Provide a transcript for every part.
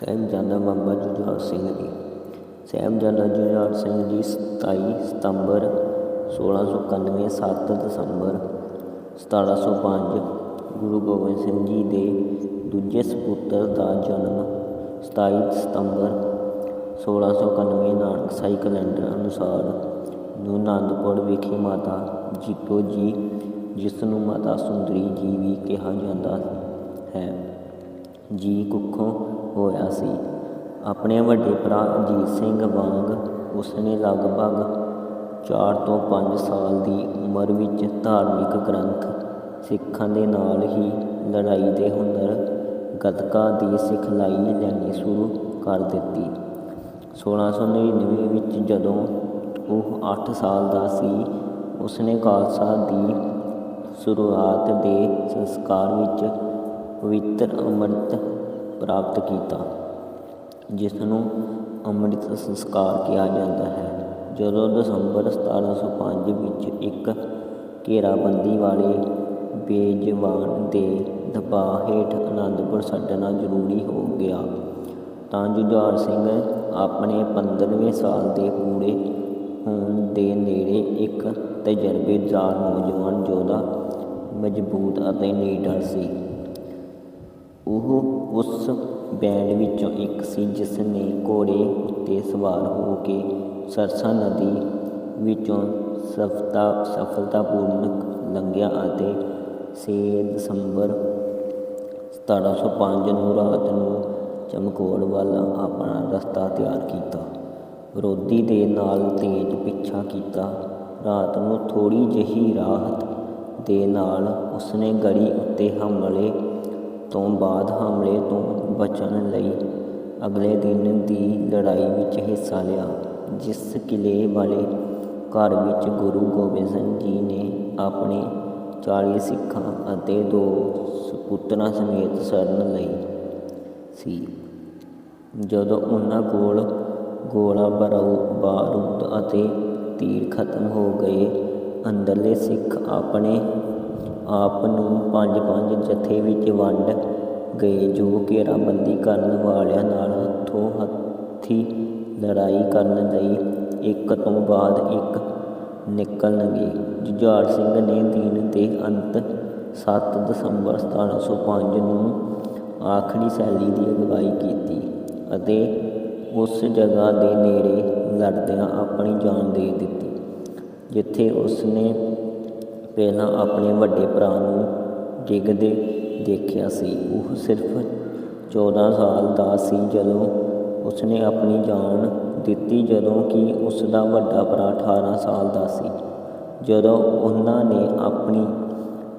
ਸਾਹਿਬਜ਼ਾਦਾ ਬਾਬਾ ਜੁਝਾਰ ਸਿੰਘ ਜੀ। ਸਾਹਿਬਜ਼ਾਦਾ ਜੁਝਾਰ ਸਿੰਘ ਜੀ 27 ਸਤੰਬਰ 1691 7 ਦਸੰਬਰ 1705 ਗੁਰੂ ਗੋਬਿੰਦ ਸਿੰਘ ਜੀ ਦੇ ਦੂਜੇ ਸਪੁੱਤਰ ਦਾ ਜਨਮ 27 ਸਤੰਬਰ 1691 ਨਾਨਕਸਾਈ ਕੈਲੰਡਰ ਅਨੁਸਾਰ ਨੂੰ ਆਨੰਦਪੁਰ ਵਿਖੇ ਮਾਤਾ ਜੀਤੋ ਜੀ, ਜਿਸ ਨੂੰ ਮਾਤਾ ਸੁੰਦਰੀ ਜੀ ਵੀ ਕਿਹਾ ਜਾਂਦਾ ਹੈ। ਜੀ ਕੁੱਖੋਂ ਹੋਇਆ ਸੀ। ਆਪਣੇ ਵੱਡੇ ਭਰਾ ਅਜੀਤ ਸਿੰਘ ਵਾਂਗ ਉਸਨੇ ਲਗਭਗ 4 ਤੋਂ 5 ਸਾਲ ਦੀ ਉਮਰ ਵਿੱਚ ਧਾਰਮਿਕ ਗ੍ਰੰਥ ਸਿੱਖਾਂ ਦੇ ਨਾਲ ਹੀ ਲੜਾਈ ਦੇ ਹੁਨਰ ਗੱਤਕਾ ਦੀ ਸਿਖਲਾਈ ਲੈਣੀ ਸ਼ੁਰੂ ਕਰ ਦਿੱਤੀ। 1699 ਵਿੱਚ ਜਦੋਂ ਉਹ 8 ਸਾਲ ਦਾ ਸੀ, ਉਸਨੇ ਖਾਲਸਾ ਦੀ ਸ਼ੁਰੂਆਤ ਦੇ ਸੰਸਕਾਰ ਵਿੱਚ ਪਵਿੱਤਰ ਅੰਮ੍ਰਿਤ ਪ੍ਰਾਪਤ ਕੀਤਾ ਜਿਸ ਨੂੰ ਅੰਮ੍ਰਿਤ ਸੰਸਕਾਰ ਕਿਹਾ ਜਾਂਦਾ ਹੈ। ਜਦੋਂ ਦਸੰਬਰ 1705 ਵਿੱਚ ਇੱਕ ਘੇਰਾਬੰਦੀ ਵਾਲੇ ਬੇਜਵਾਨ ਦੇ ਦਬਾਅ ਹੇਠ ਅਨੰਦਪੁਰ ਛੱਡਣਾ ਜ਼ਰੂਰੀ ਹੋ ਗਿਆ, ਤਾਂ ਜੁਝਾਰ ਸਿੰਘ ਆਪਣੇ 15ਵੇਂ ਸਾਲ ਦੇ ਪੂਰੇ ਹੋਣ ਦੇ ਨੇੜੇ ਇੱਕ ਤਜਰਬੇਕਾਰ ਨੌਜਵਾਨ ਯੋਧਾ ਮਜ਼ਬੂਤ ਅਤੇ ਨੀਡਰ ਸੀ। ਉਹ ਉਸ ਬੈਂਡ ਵਿੱਚੋਂ ਇੱਕ ਸੀ ਜਿਸ ਨੇ ਘੋੜੇ ਉੱਤੇ ਸਵਾਰ ਹੋ ਕੇ ਸਰਸਾ ਨਦੀ ਵਿੱਚੋਂ ਸਫਲਤਾ ਸਫਲਤਾਪੂਰਵਕ ਲੰਘਿਆ ਅਤੇ 6 ਦਸੰਬਰ 1705 ਨੂੰ ਰਾਤ ਨੂੰ ਚਮਕੌਰ ਵੱਲ ਆਪਣਾ ਰਸਤਾ ਤਿਆਰ ਕੀਤਾ। ਵਿਰੋਧੀ ਦੇ ਨਾਲ ਤੇਜ਼ ਪਿੱਛਾ ਕੀਤਾ। ਰਾਤ ਨੂੰ ਥੋੜੀ ਜਿਹੀ ਰਾਹਤ ਦੇ ਨਾਲ ਉਸਨੇ ਗੜੀ ਉੱਤੇ ਹਮਲੇ ਤੋਂ ਬਾਅਦ ਹਮਲੇ ਤੋਂ ਬਚਣ ਲਈ ਅਗਲੇ ਦਿਨ ਦੀ ਲੜਾਈ ਵਿੱਚ ਹਿੱਸਾ ਲਿਆ, ਜਿਸ ਕਿਲ੍ਹੇ ਵਾਲੇ ਘਰ ਵਿੱਚ ਗੁਰੂ ਗੋਬਿੰਦ ਸਿੰਘ ਜੀ ਨੇ ਆਪਣੇ 40 ਸਿੱਖਾਂ ਅਤੇ ਦੋ ਸਪੁੱਤਰਾਂ ਸਮੇਤ ਸ਼ਰਨ ਲਈ ਸੀ। ਜਦੋਂ ਉਹਨਾਂ ਕੋਲ ਗੋਲਾ ਬਰੂ ਬਾਰੂਦ ਅਤੇ ਤੀਰ ਖਤਮ ਹੋ ਗਏ, ਅੰਦਰਲੇ ਸਿੱਖ ਆਪਣੇ ਆਪ ਨੂੰ ਪੰਜ ਪੰਜ ਜਥੇ ਵਿੱਚ ਵੰਡ ਗਏ ਜੋ ਘੇਰਾਬੰਦੀ ਕਰਨ ਵਾਲਿਆਂ ਨਾਲ ਹੱਥੋਂ ਹੱਥੀ ਲੜਾਈ ਕਰਨ ਲਈ ਇੱਕ ਤੋਂ ਬਾਅਦ ਇੱਕ ਨਿਕਲਣਗੇ। ਜੁਝਾਰ ਸਿੰਘ ਨੇ ਦਿਨ ਦੇ ਅੰਤ 7 ਦਸੰਬਰ 1705 ਨੂੰ ਆਖਰੀ ਸ਼ੈਲੀ ਦੀ ਅਗਵਾਈ ਕੀਤੀ ਅਤੇ ਉਸ ਜਗ੍ਹਾ ਦੇ ਨੇੜੇ ਲੜਦਿਆਂ ਆਪਣੀ ਜਾਨ ਦੇ ਦਿੱਤੀ, ਜਿੱਥੇ ਉਸ ਨੇ ਪਹਿਲਾਂ ਆਪਣੇ ਵੱਡੇ ਭਰਾ ਨੂੰ ਡਿੱਗਦੇ ਦੇਖਿਆ ਸੀ। ਉਹ ਸਿਰਫ 14 ਸਾਲ ਦਾ ਸੀ ਜਦੋਂ ਉਸਨੇ ਆਪਣੀ ਜਾਨ ਦਿੱਤੀ, ਜਦੋਂ ਕਿ ਉਸ ਦਾ ਵੱਡਾ ਭਰਾ 18 ਸਾਲ ਦਾ ਸੀ। ਜਦੋਂ ਉਹਨਾਂ ਨੇ ਆਪਣੀ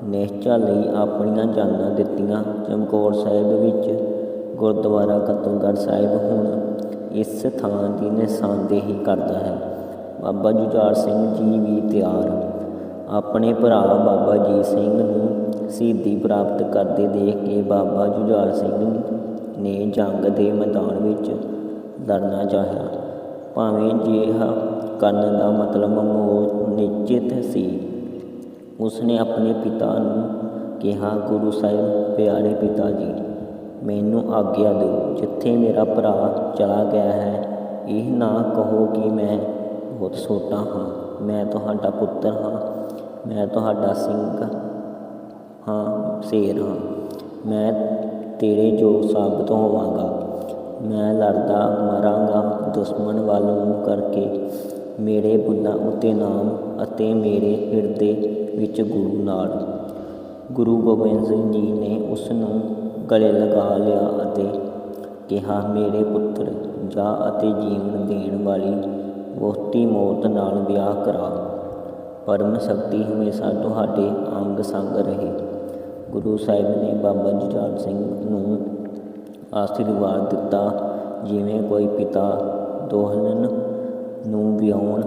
ਨਿਸ਼ਚਾ ਲਈ ਆਪਣੀਆਂ ਜਾਨਾਂ ਦਿੱਤੀਆਂ ਚਮਕੌਰ ਸਾਹਿਬ ਵਿੱਚ, ਗੁਰਦੁਆਰਾ ਕਤਲਗੜ੍ਹ ਸਾਹਿਬ, ਹੁਣ ਇਸ ਥਾਂ ਦੀ ਨਿਸ਼ਾਨਦੇਹੀ ਕਰਦਾ ਹੈ। ਬਾਬਾ ਜੁਝਾਰ ਸਿੰਘ ਜੀ ਵੀ ਤਿਆਰ ਆਪਣੇ ਭਰਾ ਬਾਬਾ ਜੀ ਸਿੰਘ ਨੂੰ ਸ਼ਹੀਦੀ ਪ੍ਰਾਪਤ ਕਰਦੇ ਦੇਖ ਕੇ ਬਾਬਾ ਜੁਝਾਰ ਸਿੰਘ ਨੇ ਜੰਗ ਦੇ ਮੈਦਾਨ ਵਿੱਚ ਲੜਨਾ ਚਾਹਿਆ। ਭਾਵੇਂ ਜਿਹਾ ਕਰਨ ਦਾ ਮਤਲਬ ਮੌਤ ਨਿਸ਼ਚਿਤ ਸੀ, ਉਸਨੇ ਆਪਣੇ ਪਿਤਾ ਨੂੰ ਕਿਹਾ, ਗੁਰੂ ਸਾਹਿਬ, ਪਿਆਰੇ ਪਿਤਾ ਜੀ, ਮੈਨੂੰ ਆਗਿਆ ਦਿਓ, ਜਿੱਥੇ ਮੇਰਾ ਭਰਾ ਚਲਾ ਗਿਆ ਹੈ, ਇਹ ਨਾ ਕਹੋ ਕਿ ਮੈਂ ਬਹੁਤ ਛੋਟਾ ਹਾਂ, ਮੈਂ ਤੁਹਾਡਾ ਪੁੱਤਰ ਹਾਂ। ਮੈਂ ਤੁਹਾਡਾ ਸਿੰਘ ਹਾਂ, ਸ਼ੇਰ ਹਾਂ। ਮੈਂ ਤੇਰੇ ਜੋ ਸਾਬਤ ਹੋਵਾਂਗਾ। ਮੈਂ ਲੜਦਾ ਮਰਾਂਗਾ ਦੁਸ਼ਮਣ ਵੱਲ ਮੂੰਹ ਕਰਕੇ। ਮੇਰੇ ਬੁੱਲਾਂ ਉੱਤੇ ਨਾਮ ਅਤੇ ਮੇਰੇ ਹਿਰਦੇ ਵਿੱਚ ਗੁਰੂ ਨਾਲ ਗੁਰੂ ਗੋਬਿੰਦ ਸਿੰਘ ਜੀ ਨੇ ਉਸ ਨੂੰ ਗਲੇ ਲਗਾ ਲਿਆ ਅਤੇ ਕਿਹਾ, ਮੇਰੇ ਪੁੱਤਰ, ਜਾ ਅਤੇ ਜੀਵਨ ਦੇਣ ਵਾਲੀ ਬਹੁਤੀ ਮੌਤ ਨਾਲ ਵਿਆਹ ਕਰਾ। ਪਰਮ ਸ਼ਕਤੀ ਹਮੇਸ਼ਾ ਤੁਹਾਡੇ ਅੰਗ ਸੰਗ ਰਹੇ। ਗੁਰੂ ਸਾਹਿਬ ਨੇ ਬਾਬਾ ਜੁਝਾਰ ਸਿੰਘ ਨੂੰ ਆਸ਼ੀਰਵਾਦ ਦਿੱਤਾ, ਜਿਵੇਂ ਕੋਈ ਪਿਤਾ ਦੋਹਲਨ ਨੂੰ ਵਿਆਉਣ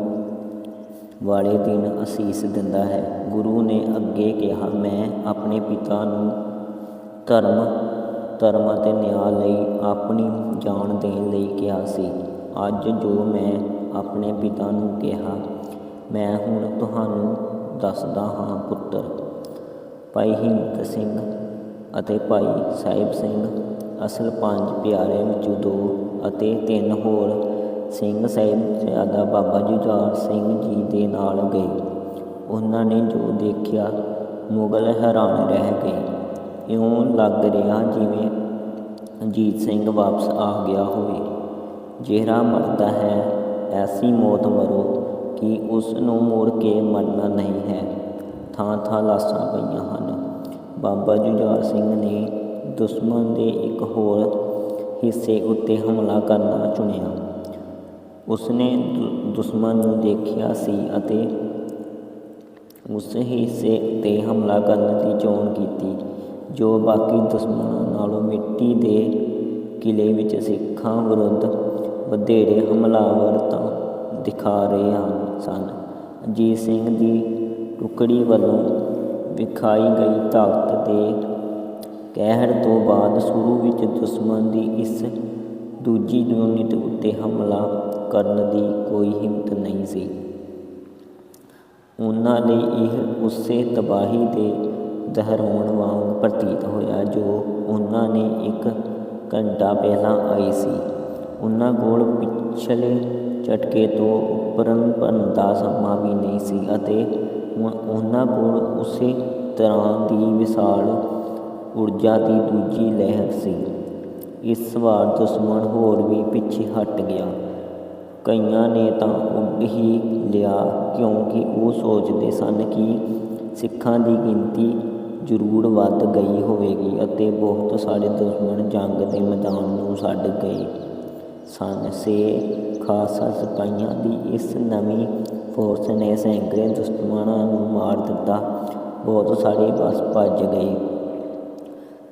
ਵਾਲੇ ਦਿਨ ਅਸੀਸ ਦਿੰਦਾ ਹੈ। ਗੁਰੂ ਨੇ ਅੱਗੇ ਕਿਹਾ, ਮੈਂ ਆਪਣੇ ਪਿਤਾ ਨੂੰ ਧਰਮ ਧਰਮ ਅਤੇ ਨਿਆਂ ਲਈ ਆਪਣੀ ਜਾਨ ਦੇਣ ਲਈ ਕਿਹਾ ਸੀ। ਅੱਜ ਜੋ ਮੈਂ ਆਪਣੇ ਪਿਤਾ ਨੂੰ ਕਿਹਾ ਮੈਂ ਹੁਣ ਤੁਹਾਨੂੰ ਦੱਸਦਾ ਹਾਂ ਪੁੱਤਰ, ਭਾਈ ਹਿੰਮਤ ਸਿੰਘ ਅਤੇ ਭਾਈ ਸਾਹਿਬ ਸਿੰਘ, ਅਸਲ ਪੰਜ ਪਿਆਰੇ ਵਿੱਚੋਂ ਦੋ ਅਤੇ ਤਿੰਨ ਹੋਰ ਸਿੰਘ ਸਾਹਿਬਜ਼ਾਦਾ ਬਾਬਾ ਜੁਝਾਰ ਸਿੰਘ ਜੀ ਦੇ ਨਾਲ ਗਏ। ਉਹਨਾਂ ਨੇ ਜੋ ਦੇਖਿਆ, ਮੁਗਲ ਹੈਰਾਨ ਰਹਿ ਗਏ। ਇਉਂ ਲੱਗ ਰਿਹਾ ਜਿਵੇਂ ਅਜੀਤ ਸਿੰਘ ਵਾਪਸ ਆ ਗਿਆ ਹੋਵੇ। ਜਿਹੜਾ ਮਰਦਾ ਹੈ, ਐਸੀ ਮੌਤ ਮਰੋ ਕਿ ਉਸ ਨੂੰ ਮੁੜ ਕੇ ਮਰਨਾ ਨਹੀਂ ਹੈ। ਥਾਂ ਥਾਂ ਲਾਸ਼ਾਂ ਪਈਆਂ ਹਨ। ਬਾਬਾ ਜੁਝਾਰ ਸਿੰਘ ਨੇ ਦੁਸ਼ਮਣ ਦੇ ਇੱਕ ਹੋਰ ਹਿੱਸੇ ਉੱਤੇ ਹਮਲਾ ਕਰਨਾ ਚੁਣਿਆ। ਉਸਨੇ ਦੁ- ਦੁਸ਼ਮਣ ਨੂੰ ਦੇਖਿਆ ਸੀ ਅਤੇ ਉਸ ਹਿੱਸੇ ਤੇ ਹਮਲਾ ਕਰਨ ਦੀ ਚੋਣ ਕੀਤੀ, ਜੋ ਬਾਕੀ ਦੁਸ਼ਮਣਾਂ ਨਾਲੋਂ ਮਿੱਟੀ ਦੇ ਕਿਲੇ ਵਿੱਚ ਸਿੱਖਾਂ ਵਿਰੁੱਧ ਵਧੇਰੇ ਹਮਲਾਵਰਤਾ ਦਿਖਾ ਰਹੇ ਹਨ। ਸਨ। ਅਜੀਤ ਸਿੰਘ ਦੀ ਟੁਕੜੀ ਵੱਲੋਂ ਵਿਖਾਈ ਗਈ ਤਾਕਤ ਦੇ ਕਹਿਰ ਤੋਂ ਬਾਅਦ ਸ਼ੁਰੂ ਵਿੱਚ ਦੁਸ਼ਮਣ ਦੀ ਇਸ ਦੂਜੀ ਯੂਨਿਟ ਉੱਤੇ ਹਮਲਾ ਕਰਨ ਦੀ ਕੋਈ ਹਿੰਮਤ ਨਹੀਂ ਸੀ। ਉਹਨਾਂ ਲਈ ਇਹ ਉਸੇ ਤਬਾਹੀ ਦੇ ਦੁਹਰਾਉਣ ਵਾਂਗ ਪ੍ਰਤੀਤ ਹੋਇਆ ਜੋ ਉਹਨਾਂ ਨੇ ਇੱਕ ਘੰਟਾ ਪਹਿਲਾਂ ਆਈ ਸੀ। ਉਹਨਾਂ ਕੋਲ ਪਿਛਲੇ ਝਟਕੇ ਤੋਂ ਉੱਪਰਨ ਭਰਨ ਦਾ ਸਮਾਂ ਵੀ ਨਹੀਂ ਸੀ ਅਤੇ ਹੁਣ ਉਹਨਾਂ ਕੋਲ ਉਸੇ ਤਰ੍ਹਾਂ ਦੀ ਵਿਸ਼ਾਲ ਊਰਜਾ ਦੀ ਦੂਜੀ ਲਹਿਰ ਸੀ। ਇਸ ਵਾਰ ਦੁਸ਼ਮਣ ਹੋਰ ਵੀ ਪਿੱਛੇ ਹਟ ਗਿਆ। ਕਈਆਂ ਨੇ ਤਾਂ ਉੱਡ ਹੀ ਲਿਆ, ਕਿਉਂਕਿ ਉਹ ਸੋਚਦੇ ਸਨ ਕਿ ਸਿੱਖਾਂ ਦੀ ਗਿਣਤੀ ਜ਼ਰੂਰ ਵੱਧ ਗਈ ਹੋਵੇਗੀ ਅਤੇ ਬਹੁਤ ਸਾਰੇ ਦੁਸ਼ਮਣ ਜੰਗ ਦੇ ਮੈਦਾਨ ਨੂੰ ਛੱਡ ਗਏ। ਸਨ। ਸੇ ਖਾਲਸਾ ਸਿਪਾਹੀਆਂ ਦੀ ਇਸ ਨਵੀਂ ਫੋਰਸ ਨੇ ਸੈਂਕੜੇ ਦੁਸ਼ਮਣਾਂ ਨੂੰ ਮਾਰ ਦਿੱਤਾ। ਬਹੁਤ ਸਾਰੇ ਬਸ ਭੱਜ ਗਏ।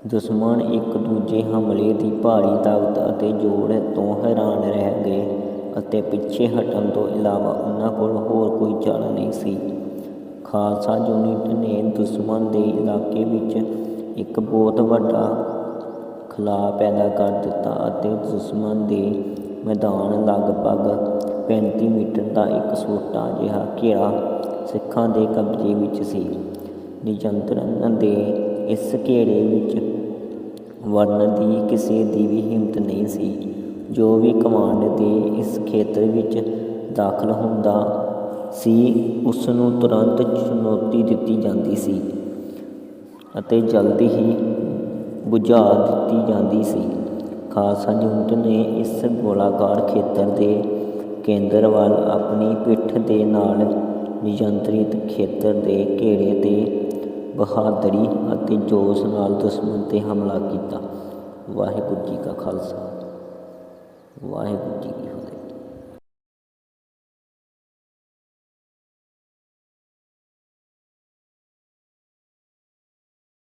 ਦੁਸ਼ਮਣ ਇੱਕ ਦੂਜੇ ਹਮਲੇ ਦੀ ਭਾਰੀ ਤਾਕਤ ਅਤੇ ਜੋੜ ਤੋਂ ਹੈਰਾਨ ਰਹਿ ਗਏ ਅਤੇ ਪਿੱਛੇ ਹਟਣ ਤੋਂ ਇਲਾਵਾ ਉਹਨਾਂ ਕੋਲ ਹੋਰ ਕੋਈ ਚਾਰਾ ਨਹੀਂ ਸੀ। ਖਾਲਸਾ ਯੂਨਿਟ ਨੇ ਦੁਸ਼ਮਣ ਦੇ ਇਲਾਕੇ ਵਿੱਚ ਇੱਕ ਬਹੁਤ ਵੱਡਾ ਖਲਾਅ ਪੈਦਾ ਕਰ ਦਿੱਤਾ ਅਤੇ ਦੁਸ਼ਮਣ ਦੇ ਮੈਦਾਨ ਲਗਭਗ 35 ਮੀਟਰ ਦਾ ਇੱਕ ਛੋਟਾ ਜਿਹਾ ਘੇਰਾ ਸਿੱਖਾਂ ਦੇ ਕਬਜ਼ੇ ਵਿੱਚ ਸੀ। ਨਿਯੰਤਰਣ ਦੇ ਇਸ ਘੇਰੇ ਵਿੱਚ ਵੜਨ ਦੀ ਕਿਸੇ ਦੀ ਵੀ ਹਿੰਮਤ ਨਹੀਂ ਸੀ। ਜੋ ਵੀ ਕਮਾਂਡ ਦੇ ਇਸ ਖੇਤਰ ਵਿੱਚ ਦਾਖਲ ਹੁੰਦਾ ਸੀ, ਉਸ ਨੂੰ ਤੁਰੰਤ ਚੁਣੌਤੀ ਦਿੱਤੀ ਜਾਂਦੀ ਸੀ ਅਤੇ ਜਲਦੀ ਹੀ ਬੁਝਾ ਦਿੱਤੀ ਜਾਂਦੀ ਸੀ। ਖਾਲਸਾ ਯੂਨਿਟ ਨੇ ਇਸ ਗੋਲਾਕਾਰ ਖੇਤਰ ਦੇ ਕੇਂਦਰ ਵੱਲ ਆਪਣੀ ਪਿੱਠ ਦੇ ਨਾਲ ਨਿਯੰਤਰਿਤ ਖੇਤਰ ਦੇ ਘੇਰੇ ਤੇ ਬਹਾਦਰੀ ਅਤੇ ਜੋਸ਼ ਨਾਲ ਦੁਸ਼ਮਣ ਤੇ ਹਮਲਾ ਕੀਤਾ। ਵਾਹਿਗੁਰੂ ਜੀ ਕਾ ਖਾਲਸਾ। ਵਾਹਿਗੁਰੂ ਜੀ ਕੀ ਫਤਿਹ।